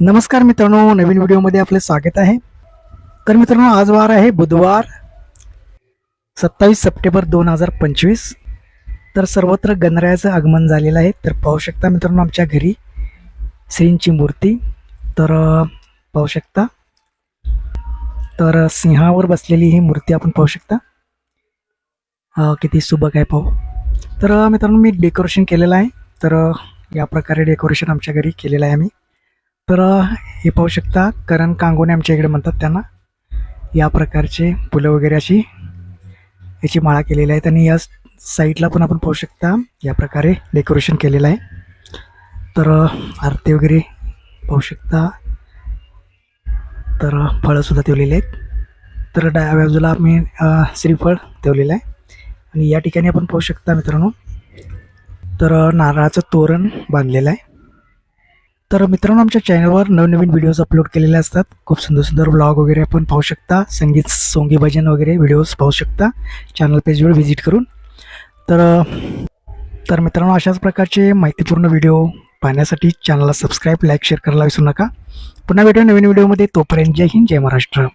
नमस्कार मित्रांनो नवीन व्हिडिओमध्ये आपले स्वागत आहे. तर मित्रांनो आज वार आहे बुधवार सत्तावीस सप्टेंबर दोन हजार पंचवीस. तर सर्वत्र गणरायाचं आगमन झालेलं आहे. तर पाहू शकता मित्रांनो आमच्या घरी श्रींची मूर्ती. तर पाहू शकता. तर सिंहावर बसलेली ही मूर्ती आपण पाहू शकता. किती सुबक आहे पाहू. तर मित्रांनो मी डेकोरेशन केलेलं आहे. तर या प्रकारे डेकोरेशन आमच्या घरी केलेलं आहे आम्ही. तर हे पाहू शकता करण कांगोने आमच्या इकडे म्हणतात त्यांना. या प्रकारचे फुलं वगैरे अशी याची माळा केलेली आहेत आणि या साईडला पण आपण पाहू शकता या प्रकारे डेकोरेशन केलेलं आहे. तर आरती वगैरे पाहू शकता. तर फळंसुद्धा ठेवलेली आहेत. तर डाव्या बाजूला आम्ही श्रीफळ ठेवलेलं आहे. आणि या ठिकाणी आपण पाहू शकता मित्रांनो तर नारळाचं तोरण बांधलेलं आहे. तर मित्रांनो आमच्या चॅनलवर नवनवीन व्हिडिओज अपलोड केलेले असतात. खूप सुंदर सुंदर ब्लॉग वगैरे आपण पाहू शकता. संगीत सोंगी भजन वगैरे व्हिडिओज पाहू शकता. चॅनल पेजवर व्हिजिट करून. तर तर मित्रांनो अशाच प्रकारचे माहितीपूर्ण व्हिडिओ पाहण्यासाठी चॅनलला सबस्क्राईब लाईक शेअर करायला विसरू नका. पुन्हा व्हिडिओ नवीन व्हिडिओमध्ये तोपर्यंत जय हिंद जय महाराष्ट्र.